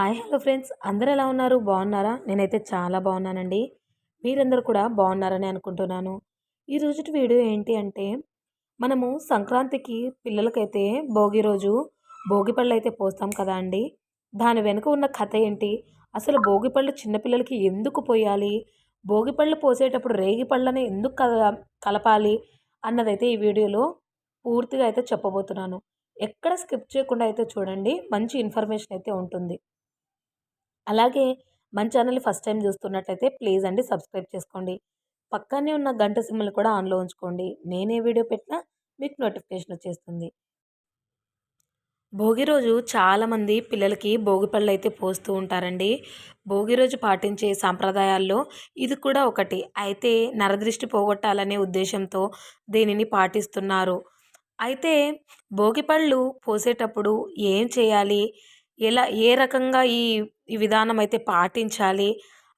Hi hello friends. అందరూ ఎలా ఉన్నారు? బాగున్నారా? నేనైతే చాలా బాగున్నానండి. మీరందరూ కూడా బాగున్నారని అనుకుంటున్నాను. ఈ రోజుటి వీడియో ఏంటి అంటే మనము సంక్రాంతికి పిల్లలకైతే భోగి రోజు భోగి పళ్ళు అయితే పోస్తాం కదా అండి. దాని వెనుక ఉన్న కథ ఏంటి? అసలు భోగి పళ్ళు చిన్నపిల్లలకి ఎందుకు పోయాలి? భోగి పళ్ళు పోసేటప్పుడు రేగి పళ్ళని ఎందుకు కల కలపాలి? అన్నదైతే ఈ వీడియోలో పూర్తిగా అయితే చెప్పబోతున్నాను. ఎక్కడ స్కిప్ చేయకుండా అయితే చూడండి. మంచి ఇన్ఫర్మేషన్ అయితే ఉంటుంది. అలాగే మన ఛానల్ ఫస్ట్ టైం చూస్తున్నట్లయితే ప్లీజ్ అండి సబ్స్క్రైబ్ చేసుకోండి. పక్కనే ఉన్న గంట సిమ్మలు కూడా ఆన్లో ఉంచుకోండి. నేనే వీడియో పెట్టినా మీకు నోటిఫికేషన్ వచ్చేస్తుంది. భోగి రోజు చాలామంది పిల్లలకి భోగి పళ్ళు అయితే పోస్తూ ఉంటారండి. భోగి రోజు పాటించే సాంప్రదాయాల్లో ఇది కూడా ఒకటి. అయితే నరదృష్టి పోగొట్టాలనే ఉద్దేశంతో దీనిని పాటిస్తున్నారు. అయితే భోగి పళ్ళు పోసేటప్పుడు ఏం చేయాలి? ఎలా ఏ రకంగా ఈ ఈ విధానం అయితే పాటించాలి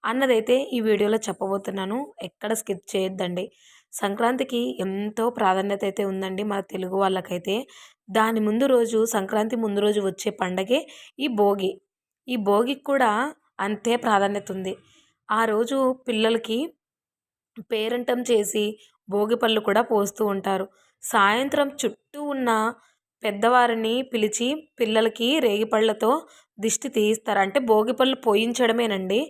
అన్నదైతే ఈ వీడియోలో చెప్పబోతున్నాను. ఎక్కడ స్కిప్ చేయొద్దండి. సంక్రాంతికి ఎంతో ప్రాధాన్యత అయితే ఉందండి మన తెలుగు వాళ్ళకైతే. దాని ముందు రోజు సంక్రాంతి ముందు రోజు వచ్చే పండగే ఈ భోగి. ఈ భోగికి కూడా అంతే ప్రాధాన్యత ఉంది. ఆ రోజు పిల్లలకి పేరంటం చేసి భోగి పళ్ళు కూడా పోస్తూ ఉంటారు. సాయంత్రం చుట్టూ ఉన్న పెద్దవారిని పిలిచి పిల్లలకి రేగిపళ్ళతో దిష్టి తీయిస్తారు? అంటే భోగిపళ్ళు పోయించడమేనండి.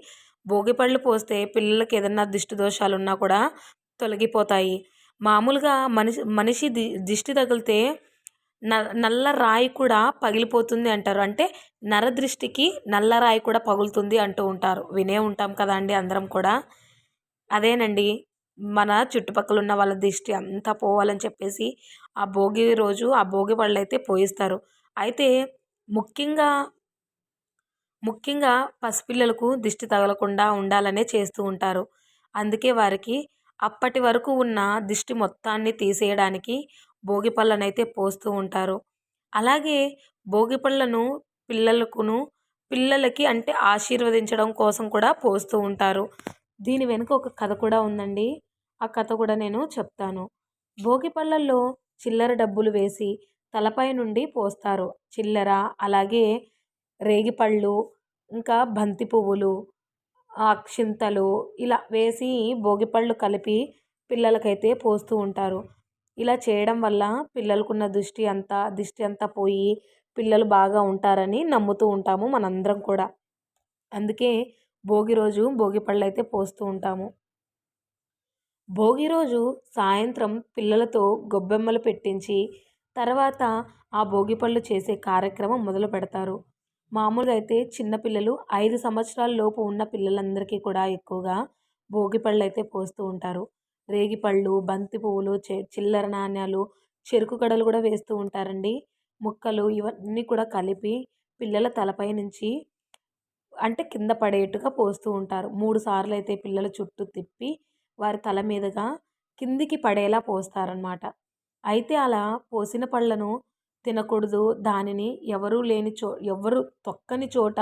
భోగిపళ్ళు పోస్తే పిల్లలకి ఏదన్నా దిష్టి దోషాలు ఉన్నా కూడా తొలగిపోతాయి. మామూలుగా మనిషి మనిషి ది దిష్టి తగిలితే న నల్ల రాయి కూడా పగిలిపోతుంది అంటారు. అంటే నరదృష్టికి నల్ల రాయి కూడా పగులుతుంది అంటూ ఉంటారు. వినే ఉంటాం కదా అండి అందరం కూడా. అదేనండి. మన చుట్టుపక్కల ఉన్న వాళ్ళ దిష్టి అంతా పోవాలని చెప్పేసి ఆ భోగి రోజు ఆ భోగి పళ్ళు అయితే పోయిస్తారు. అయితే ముఖ్యంగా ముఖ్యంగా పసిపిల్లలకు దిష్టి తగలకుండా ఉండాలనే చేస్తూ ఉంటారు. అందుకే వారికి అప్పటి వరకు ఉన్న దిష్టి మొత్తాన్ని తీసేయడానికి భోగి పళ్ళనైతే పోస్తూ ఉంటారు. అలాగే భోగి పళ్ళను పిల్లలకును పిల్లలకి అంటే ఆశీర్వదించడం కోసం కూడా పోస్తూ ఉంటారు. దీని వెనుక ఒక కథ కూడా ఉందండి. ఆ కథ కూడా నేను చెప్తాను. భోగి పళ్ళల్లో చిల్లర డబ్బులు వేసి తలపై నుండి పోస్తారు. చిల్లర అలాగే రేగిపళ్ళు ఇంకా బంతి పువ్వులు అక్షింతలు ఇలా వేసి భోగిపళ్ళు కలిపి పిల్లలకైతే పోస్తూ ఉంటారు. ఇలా చేయడం వల్ల పిల్లలకున్న దృష్టి అంతా దిష్టి అంతా పోయి పిల్లలు బాగా ఉంటారని నమ్ముతూ ఉంటాము మనందరం కూడా. అందుకే భోగి రోజు భోగి పళ్ళు అయితే పోస్తూ ఉంటాము. భోగి రోజు సాయంత్రం పిల్లలతో గొబ్బెమ్మలు పెట్టించి తర్వాత ఆ భోగి పళ్ళు చేసే కార్యక్రమం మొదలు పెడతారు. మామూలుగా అయితే చిన్నపిల్లలు ఐదు సంవత్సరాల లోపు ఉన్న పిల్లలందరికీ కూడా ఎక్కువగా భోగి పళ్ళు అయితే పోస్తూ ఉంటారు. రేగిపళ్ళు బంతి పువ్వులు చిల్లర నాణ్యాలు చెరుకు గడలు కూడా వేస్తూ ఉంటారండి. ముక్కలు ఇవన్నీ కూడా కలిపి పిల్లల తలపై నుంచి అంటే కింద పడేట్టుగా పోస్తూ ఉంటారు. మూడు సార్లు అయితే పిల్లల చుట్టూ తిప్పి వారి తల మీదుగా కిందికి పడేలా పోస్తారనమాట అయితే అలా పోసిన పళ్ళను తినకూడదు. దానిని ఎవరూ లేని చో ఎవరు తొక్కని చోట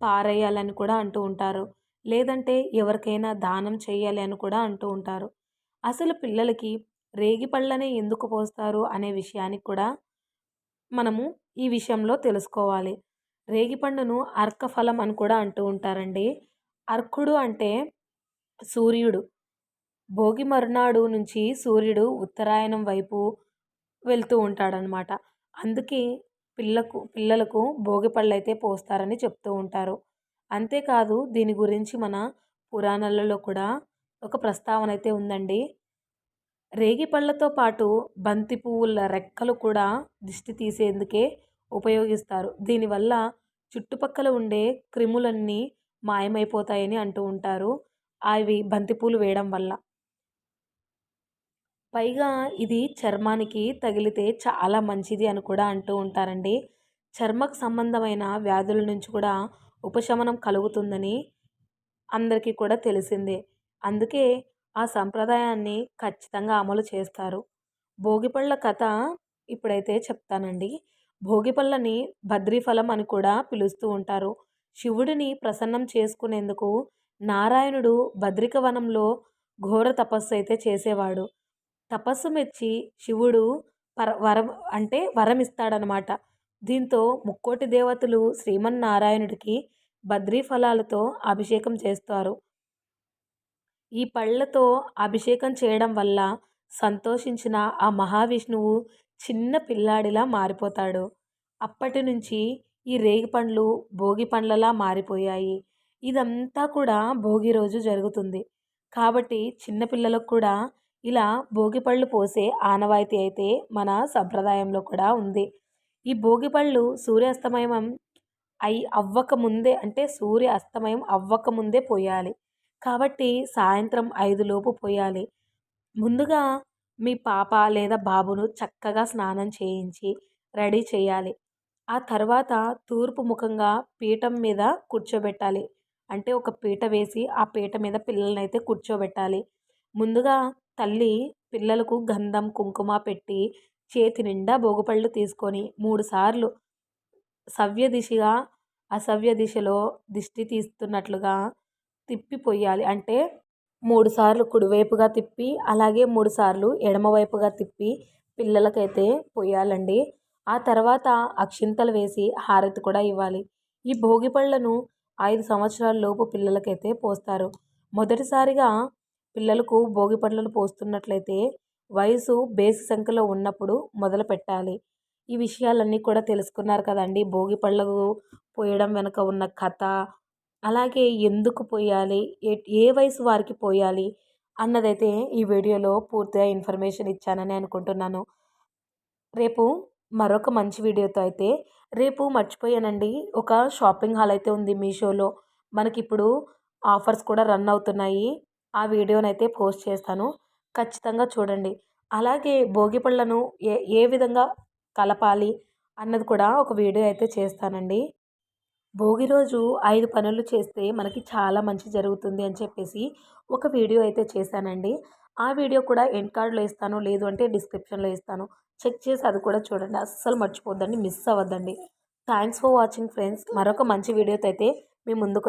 పారేయాలని కూడా అంటూ ఉంటారు. లేదంటే ఎవరికైనా దానం చేయాలి అని కూడా అంటూ ఉంటారు. అసలు పిల్లలకి రేగి పళ్ళనే ఎందుకు పోస్తారు అనే విషయానికి కూడా మనము ఈ విషయంలో తెలుసుకోవాలి. రేగిపండును అర్కఫలం అని కూడా అంటూ ఉంటారండి. అర్కుడు అంటే సూర్యుడు. భోగి మరునాడు నుంచి సూర్యుడు ఉత్తరాయణం వైపు వెళ్తూ ఉంటాడనమాట అందుకే పిల్లకు పిల్లలకు భోగి పళ్ళైతే పోస్తారని చెప్తూ ఉంటారు. అంతేకాదు దీని గురించి మన పురాణాలలో కూడా ఒక ప్రస్తావన అయితే ఉందండి. రేగి పళ్ళతో పాటు బంతి పువ్వుల రెక్కలు కూడా దిష్టి తీసేందుకే ఉపయోగిస్తారు. దీనివల్ల చుట్టుపక్కల ఉండే క్రిములన్నీ మాయమైపోతాయని అంటూ ఉంటారు. అవి బంతిపూలు వేయడం వల్ల. పైగా ఇది చర్మానికి తగిలితే చాలా మంచిది అని కూడా అంటూ ఉంటారండి. చర్మకు సంబంధమైన వ్యాధుల నుంచి కూడా ఉపశమనం కలుగుతుందని అందరికీ కూడా తెలిసిందే. అందుకే ఆ సంప్రదాయాన్ని ఖచ్చితంగా అమలు చేస్తారు. భోగిపళ్ళ కథ ఇప్పుడైతే చెప్తానండి. భోగిపళ్ళని భద్రీఫలం అని కూడా పిలుస్తూ ఉంటారు. శివుడిని ప్రసన్నం చేసుకునేందుకు నారాయణుడు భద్రికవనంలో ఘోర తపస్సు అయితే చేసేవాడు. తపస్సు మెచ్చి శివుడు పర వరం అంటే వరం ఇస్తాడనమాట దీంతో ముక్కోటి దేవతలు శ్రీమన్నారాయణుడికి బద్రీ ఫలాలతో అభిషేకం చేస్తారు. ఈ పళ్ళతో అభిషేకం చేయడం వల్ల సంతోషించిన ఆ మహావిష్ణువు చిన్న పిల్లాడిలా మారిపోతాడు. అప్పటి నుంచి ఈ రేగి పండ్లు భోగి పండ్లలా మారిపోయాయి. ఇదంతా కూడా భోగి రోజు జరుగుతుంది. కాబట్టి చిన్నపిల్లలకు కూడా ఇలా భోగిపళ్ళు పోసే ఆనవాయితీ అయితే మన సంప్రదాయంలో కూడా ఉంది. ఈ భోగిపళ్ళు సూర్యాస్తమయం అయి అవ్వక ముందే అంటే సూర్య అస్తమయం అవ్వక ముందే పోయాలి. కాబట్టి సాయంత్రం ఐదులోపు పోయాలి. ముందుగా మీ పాప లేదా బాబును చక్కగా స్నానం చేయించి రెడీ చేయాలి. ఆ తర్వాత తూర్పు ముఖంగా పీఠం మీద కూర్చోబెట్టాలి. అంటే ఒక పీట వేసి ఆ పీట మీద పిల్లల్ని అయితే కూర్చోబెట్టాలి. ముందుగా తల్లి పిల్లలకు గంధం కుంకుమ పెట్టి చేతి నిండా భోగిపళ్ళు తీసుకొని మూడుసార్లు సవ్య దిశగా అసవ్య దిశలో దిష్టి తీస్తున్నట్లుగా తిప్పి పొయ్యాలి. అంటే మూడుసార్లు కుడివైపుగా తిప్పి అలాగే మూడుసార్లు ఎడమవైపుగా తిప్పి పిల్లలకైతే పొయ్యాలండి. ఆ తర్వాత అక్షింతలు వేసి హారతి కూడా ఇవ్వాలి. ఈ భోగి పళ్ళను ఐదు సంవత్సరాల లోపు పిల్లలకైతే పోస్తారు. మొదటిసారిగా పిల్లలకు భోగి పళ్ళను పోస్తున్నట్లయితే వయసు బేసి సంఖ్యలో ఉన్నప్పుడు మొదలు పెట్టాలి. ఈ విషయాలన్నీ కూడా తెలుసుకున్నారు కదండి. భోగి పళ్ళకు పోయడం వెనుక ఉన్న కథ అలాగే ఎందుకు పోయాలి ఏ ఏ వయసు వారికి పోయాలి అన్నదైతే ఈ వీడియోలో పూర్తిగా ఇన్ఫర్మేషన్ ఇచ్చానని అనుకుంటున్నాను. రేపు మరొక మంచి వీడియోతో అయితే రేపు మర్చిపోయానండి. ఒక షాపింగ్ హాల్ అయితే ఉంది మీషోలో. మనకి ఇప్పుడు ఆఫర్స్ కూడా రన్ అవుతున్నాయి. ఆ వీడియోనైతే పోస్ట్ చేస్తాను. ఖచ్చితంగా చూడండి. అలాగే భోగి పళ్ళను ఏ ఏ విధంగా కలపాలి అన్నది కూడా ఒక వీడియో అయితే చేస్తానండి. భోగి రోజు ఐదు పనులు చేస్తే మనకి చాలా మంచి జరుగుతుంది అని చెప్పేసి ఒక వీడియో అయితే చేశానండి. ఆ వీడియో కూడా ఎండ్ కార్డ్లో ఇస్తాను లేదు అంటే డిస్క్రిప్షన్లో ఇస్తాను. చెక్ చేసి అది కూడా చూడండి. అస్సలు మర్చిపోద్దండి miss అవ్వద్దండి. Thanks for watching friends. మరొక మంచి వీడియోతో అయితే మీ ముందుకు